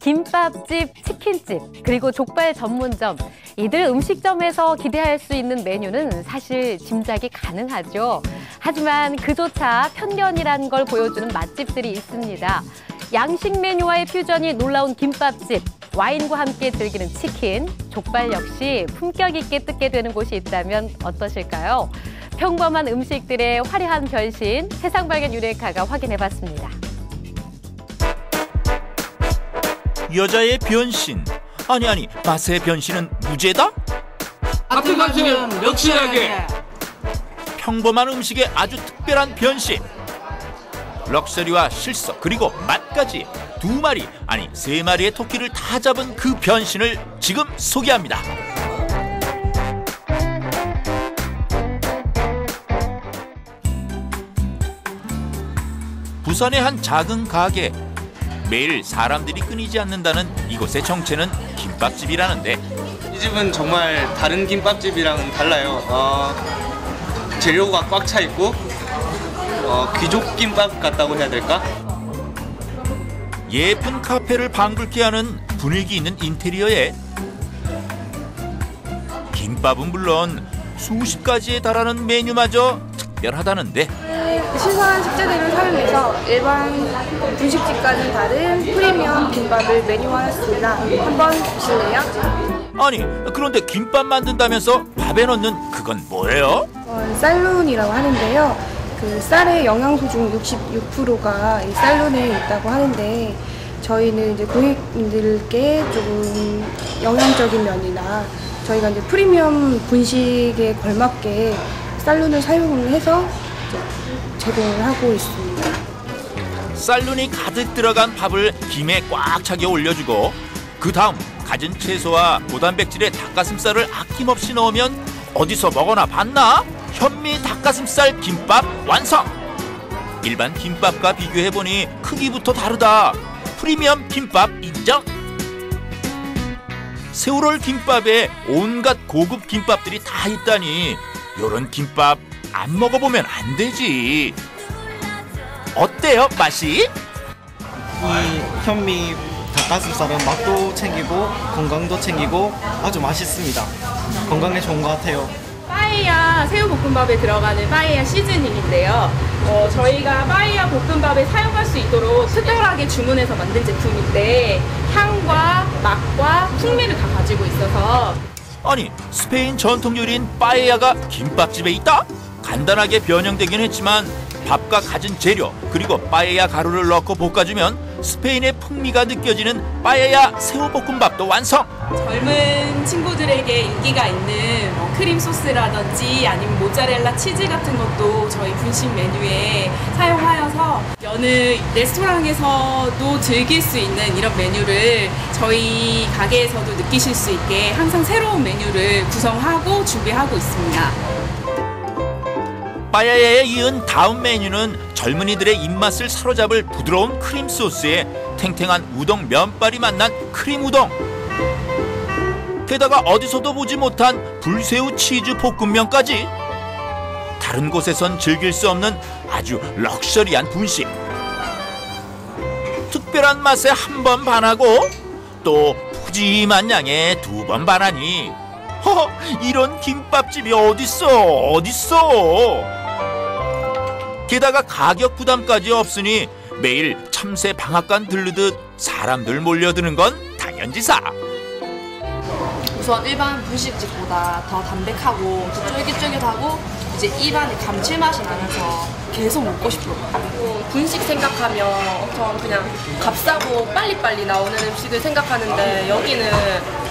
김밥집, 치킨집, 그리고 족발 전문점. 이들 음식점에서 기대할 수 있는 메뉴는 사실 짐작이 가능하죠. 하지만 그조차 편견이란 걸 보여주는 맛집들이 있습니다. 양식 메뉴와의 퓨전이 놀라운 김밥집, 와인과 함께 즐기는 치킨, 족발 역시 품격 있게 뜯게 되는 곳이 있다면 어떠실까요? 평범한 음식들의 화려한 변신, 세상 발견 유레카가 확인해봤습니다. 여자의 변신. 아니 아니 맛의 변신은 무죄다? 같은 맛이면 역시하게 평범한 음식의 아주 특별한 변신. 럭셔리와 실속 그리고 맛까지 두 마리 아니 세 마리의 토끼를 다 잡은 그 변신을 지금 소개합니다. 부산의 한 작은 가게 매일 사람들이 끊이지 않는다는 이곳의 정체는 김밥집이라는데 이 집은 정말 다른 김밥집이랑 달라요. 어, 재료가 꽉 차 있고 어, 귀족 김밥 같다고 해야 될까? 예쁜 카페를 방불케 하는 분위기 있는 인테리어에 김밥은 물론 수십 가지에 달하는 메뉴마저 특별하다는데 신선한 식재료를 사용해서 일반 분식집과는 다른 프리미엄 김밥을 메뉴화했습니다. 한번 보실래요? 아니 그런데 김밥 만든다면서 밥에 넣는 그건 뭐예요? 이건 쌀룬이라고 하는데요. 그 쌀의 영양소 중 66%가 이 쌀룬에 있다고 하는데 저희는 이제 고객님들께 조금 영양적인 면이나 저희가 이제 프리미엄 분식에 걸맞게 쌀룬을 사용을 해서 이 제 제공을 하고 있습니다. 쌀눈이 가득 들어간 밥을 김에 꽉 차게 올려주고 그 다음 갖은 채소와 고단백질의 닭가슴살을 아낌없이 넣으면 어디서 먹어나 봤나? 현미 닭가슴살 김밥 완성! 일반 김밥과 비교해보니 크기부터 다르다. 프리미엄 김밥 인정! 세월월 김밥에 온갖 고급 김밥들이 다 있다니 요런 김밥 안 먹어보면 안 되지. 어때요, 맛이? 이 현미 닭가슴살은 맛도 챙기고 건강도 챙기고 아주 맛있습니다. 건강에 좋은 것 같아요. 빠에야 새우볶음밥에 들어가는 빠에야 시즈닝인데요. 어, 저희가 빠에야 볶음밥에 사용할 수 있도록 특별하게 주문해서 만든 제품인데 향과 맛과 풍미를 다 가지고 있어서 아니, 스페인 전통 요리인 빠에야가 김밥집에 있다? 간단하게 변형되긴 했지만 밥과 갖은 재료 그리고 빠에야 가루를 넣고 볶아주면 스페인의 풍미가 느껴지는 빠에야 새우볶음밥도 완성! 젊은 친구들에게 인기가 있는 뭐 크림 소스라든지 아니면 모짜렐라 치즈 같은 것도 저희 분식 메뉴에 사용하여서 여느 레스토랑에서도 즐길 수 있는 이런 메뉴를 저희 가게에서도 느끼실 수 있게 항상 새로운 메뉴를 구성하고 준비하고 있습니다. 빠야야에 이은 다음 메뉴는 젊은이들의 입맛을 사로잡을 부드러운 크림 소스에 탱탱한 우동 면발이 만난 크림 우동. 게다가 어디서도 보지 못한 불새우 치즈 볶음면까지. 다른 곳에선 즐길 수 없는 아주 럭셔리한 분식. 특별한 맛에 한 번 반하고 또 푸짐한 양에 두 번 반하니 허 이런 김밥집이 어딨어 어딨어 게다가 가격 부담까지 없으니 매일 참새 방앗간 들르듯 사람들 몰려드는 건 당연지사 우선 일반 분식집보다 더 담백하고 더 쫄깃쫄깃하고 이제 입안에 감칠맛이 나면서 계속 먹고 싶어요. 분식 생각하면 엄청 그냥 값싸고 빨리빨리 나오는 음식을 생각하는데 여기는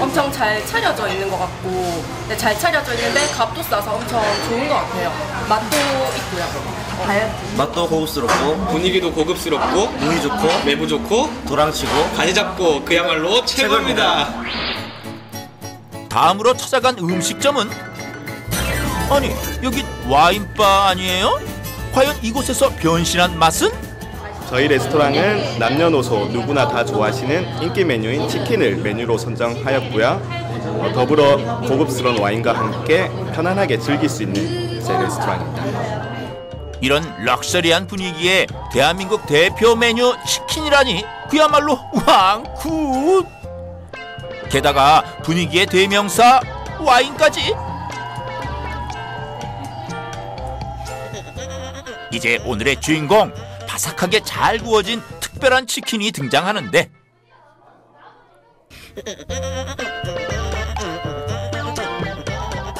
엄청 잘 차려져 있는 것 같고 근데 잘 차려져 있는데 값도 싸서 엄청 좋은 것 같아요. 맛도 있고요. 맛도 고급스럽고 분위기도 고급스럽고 눈이 좋고 매부 좋고 도랑치고 간이 잡고 그야말로 최고입니다. 다 음으로 찾아간 음식점은 아니 여기 와인바 아니에요? 과연 이곳에서 변신한 맛은? 저희 레스토랑은 남녀노소 누구나 다 좋아하시는 인기 메뉴인 치킨을 메뉴로 선정하였고요. 어, 더불어 고급스러운 와인과 함께 편안하게 즐길 수 있는 제 레스토랑입니다. 이런 럭셔리한 분위기에 대한민국 대표 메뉴 치킨이라니 그야말로 왕굿 게다가 분위기의 대명사 와인까지. 이제 오늘의 주인공 바삭하게 잘 구워진 특별한 치킨이 등장하는데.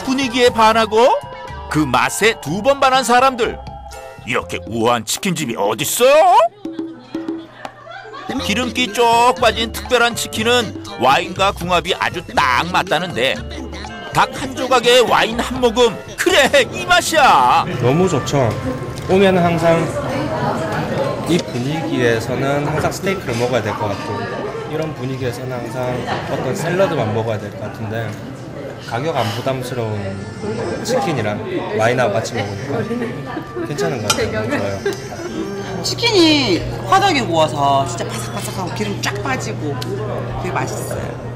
분위기에 반하고 그 맛에 두 번 반한 사람들. 이렇게 우아한 치킨집이 어딨어요? 기름기 쪽 빠진 특별한 치킨은 와인과 궁합이 아주 딱 맞다는데 닭 한 조각에 와인 한 모금 그래 이 맛이야 너무 좋죠. 오면 항상 이 분위기에서는 항상 스테이크를 먹어야 될 것 같고 이런 분위기에서는 항상 어떤 샐러드만 먹어야 될 것 같은데 가격 안 부담스러운 치킨이랑 와인하고 같이 먹으니까 괜찮은 것 같아요. 좋아요. 치킨이 화덕에 구워서 진짜 바삭바삭하고 기름 쫙 빠지고 되게 맛있어요.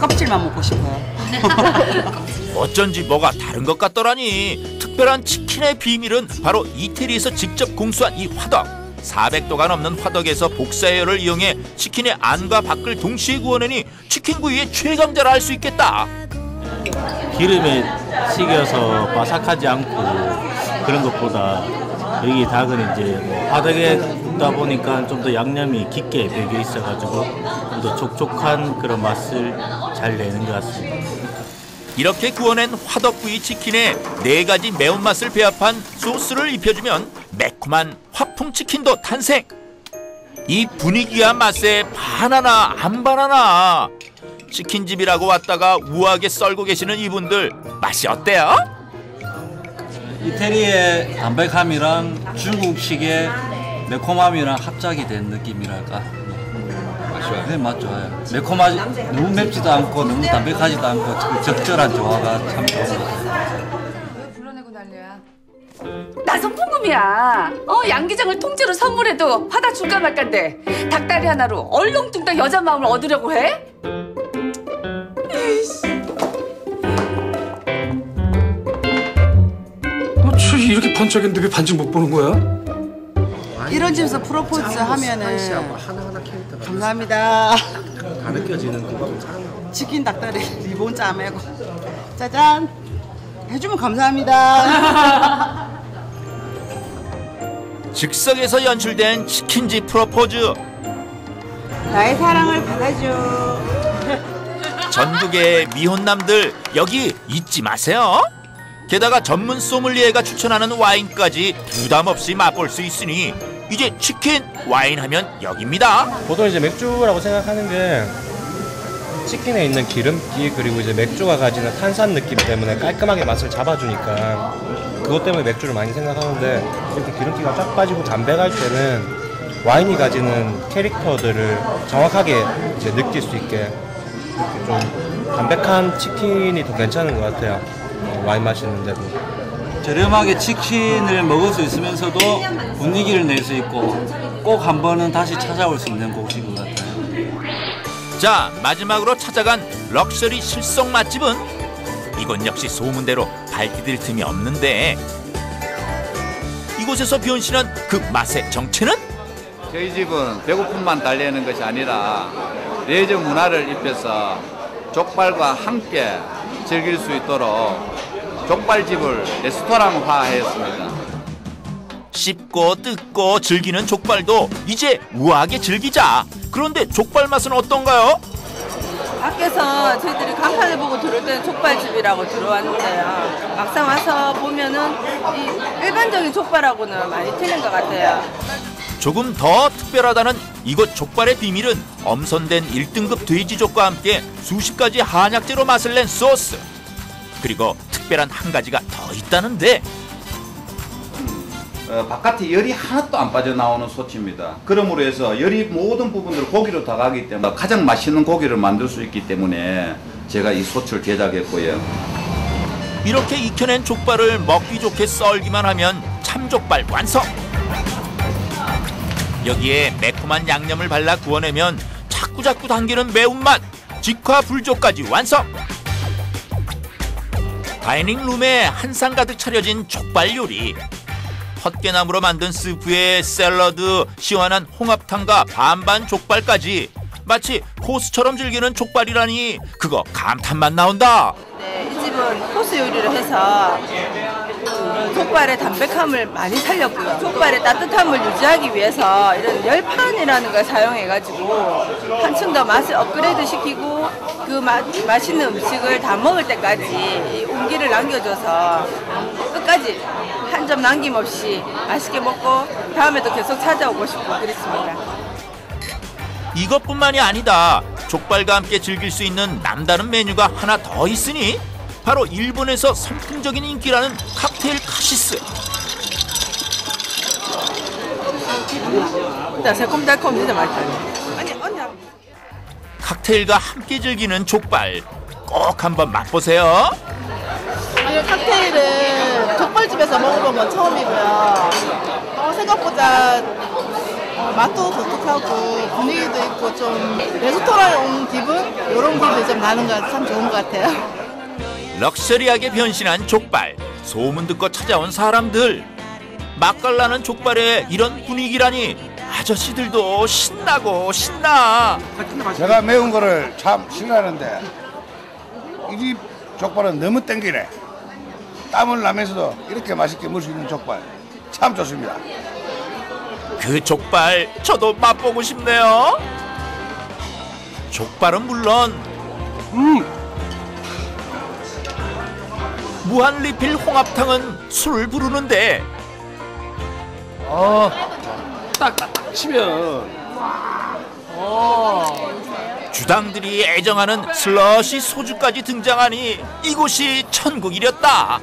껍질만 먹고 싶어요. 어쩐지 뭐가 다른 것 같더라니 특별한 치킨의 비밀은 바로 이태리에서 직접 공수한 이 화덕 400도가 넘는 화덕에서 복사열을 이용해 치킨의 안과 밖을 동시에 구워내니 치킨 구이의 최강자라 할 수 있겠다 기름에 식여서 바삭하지 않고 그런 것보다 여기 닭은 이제 뭐 화덕에 굽다 보니까 좀 더 양념이 깊게 배겨 있어가지고 좀 더 촉촉한 그런 맛을 잘 내는 것 같습니다. 이렇게 구워낸 화덕구이 치킨에 네 가지 매운맛을 배합한 소스를 입혀주면 매콤한 화풍 치킨도 탄생 이 분위기와 맛에 반하나 안 반하나 치킨집이라고 왔다가 우아하게 썰고 계시는 이분들 맛이 어때요? 이태리의 담백함이랑 중국식의 매콤함이랑 합작이 된 느낌이랄까. 맛 좋아요. 네, 맛 좋아요. 매콤하지 너무 맵지도 않고 너무 담백하지도 않고 적- 적절한 조화가 참 좋은 것 같아요. 나 성풍금이야. 어 양기장을 통째로 선물해도 화다 줄까 말까인데 닭다리 하나로 얼렁뚱땅 여자 마음을 얻으려고 해? 어, 저 이렇게 반짝인데 왜 반지 못 보는 거야? 이런 집에서 프로포즈 하면은 감사합니다. 다 느껴지는 그거. 치킨 닭다리 리본 짜매고 짜잔 해주면 감사합니다. 즉석에서 연출된 치킨집 프로포즈 나의 사랑을 받아줘. 전국의 미혼남들 여기 잊지 마세요. 게다가 전문 소믈리에가 추천하는 와인까지 부담 없이 맛볼 수 있으니 이제 치킨 와인 하면 여기입니다. 보통 이제 맥주라고 생각하는 게 치킨에 있는 기름기 그리고 이제 맥주가 가지는 탄산 느낌 때문에 깔끔하게 맛을 잡아주니까 그것 때문에 맥주를 많이 생각하는데 이렇게 기름기가 쫙 빠지고 담백할 때는 와인이 가지는 캐릭터들을 정확하게 이제 느낄 수 있게 좀 담백한 치킨이 더 괜찮은 것 같아요. 어, 와인 마시는데도. 저렴하게 치킨을 먹을 수 있으면서도 분위기를 낼 수 있고 꼭 한 번은 다시 찾아올 수 있는 곳인 것 같아요. 자 마지막으로 찾아간 럭셔리 실속 맛집은 이곳 역시 소문대로 발디딜 틈이 없는데 이곳에서 변신한 그 맛의 정체는 저희 집은 배고픔만 달래는 것이 아니라 레저 문화를 입혀서 족발과 함께 즐길 수 있도록 족발집을 레스토랑화했습니다. 씹고 뜯고 즐기는 족발도 이제 우아하게 즐기자. 그런데 족발 맛은 어떤가요? 밖에서 저희들이 간판을 보고 들어올 때는 족발집이라고 들어왔는데요. 막상 와서 보면은 이 일반적인 족발하고는 많이 틀린 것 같아요. 조금 더 특별하다는 이곳 족발의 비밀은 엄선된 1등급 돼지족과 함께 수십 가지 한약재로 맛을 낸 소스. 그리고 특별한 한 가지가 더 있다는데 어, 바깥에 열이 하나도 안 빠져나오는 소치입니다. 그러므로 해서 열이 모든 부분으로 고기로 다 가기 때문에 가장 맛있는 고기를 만들 수 있기 때문에 제가 이 소치를 제작했고요. 이렇게 익혀낸 족발을 먹기 좋게 썰기만 하면 참족발 완성. 여기에 매콤한 양념을 발라 구워내면 자꾸자꾸 당기는 매운맛 직화 불조까지 완성. 다이닝 룸에 한상 가득 차려진 족발 요리. 헛개나무로 만든 스프에 샐러드, 시원한 홍합탕과 반반 족발까지 마치 코스처럼 즐기는 족발이라니 그거 감탄만 나온다. 네, 이 집은 코스 요리를 해서 그 족발의 담백함을 많이 살렸고요. 족발의 따뜻함을 유지하기 위해서 이런 열판이라는 걸 사용해가지고 한층 더 맛을 업그레이드 시키고 그 마, 맛있는 음식을 다 먹을 때까지 이 온기를 남겨줘서 끝까지 한 점 남김없이 맛있게 먹고 다음에도 계속 찾아오고 싶고 그렇습니다. 이것뿐만이 아니다. 족발과 함께 즐길 수 있는 남다른 메뉴가 하나 더 있으니 바로 일본에서 선풍적인 인기라는 칵테일 카시스. 진짜 새콤달콤 진짜 맛있어요. 아니 언니 칵테일과 함께 즐기는 족발 꼭 한번 맛보세요. 이 칵테일은 족발집에서 먹어본 건 처음이고요. 어, 생각보다 어, 맛도 독특하고 분위기도 있고 좀 레스토랑에 온 기분? 이런 기분이 좀 나는 거 참 좋은 것 같아요. 럭셔리하게 변신한 족발 소문 듣고 찾아온 사람들 맛깔나는 족발에 이런 분위기라니 아저씨들도 신나고 신나 제가 매운 거를 참 싫어하는데 이 집 족발은 너무 땡기네. 땀을 나면서도 이렇게 맛있게 먹을 수 있는 족발 참 좋습니다. 그 족발 저도 맛보고 싶네요 족발은 물론 음 무한 리필 홍합탕은 술을 부르는데. 딱딱 치면. 주당들이 애정하는 슬러시 소주까지 등장하니 이곳이 천국이렸다.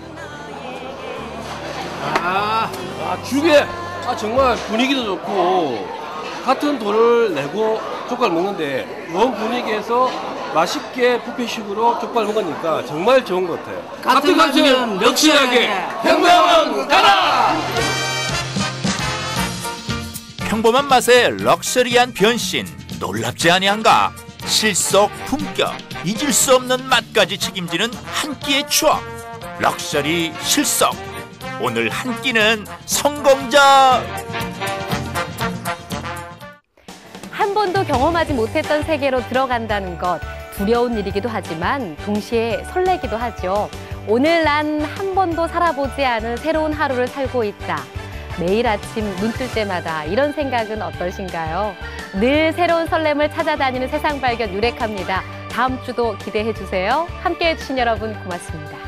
아, 아 죽에 아 정말 분위기도 좋고 같은 돈을 내고 족발 먹는데 이런 분위기에서 맛있게 뷔페식으로 족발 먹으니까 정말 좋은 것 같아요. 같은 관점 럭셔리하게 평범한 가라. 평범한 맛에 럭셔리한 변신 놀랍지 아니한가? 실속, 품격, 잊을 수 없는 맛까지 책임지는 한 끼의 추억 럭셔리 실속 오늘 한 끼는 성공적 한 번도 경험하지 못했던 세계로 들어간다는 것 두려운 일이기도 하지만 동시에 설레기도 하죠. 오늘 난 한 번도 살아보지 않은 새로운 하루를 살고 있다. 매일 아침 눈 뜰 때마다 이런 생각은 어떠신가요? 늘 새로운 설렘을 찾아다니는 세상 발견 유rek합니다. 다음 주도 기대해 주세요. 함께 해주신 여러분 고맙습니다.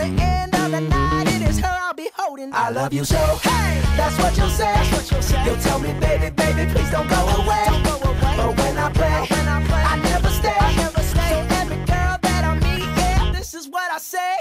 the end of the night, it is her I'll be holding. I love you so. Hey, that's what you'll say. What you'll, say. you'll tell me, baby, baby, please don't go away. Don't go away. But when I play, when I, play I, never stay. I never stay. So every girl that I meet, yeah, this is what I say.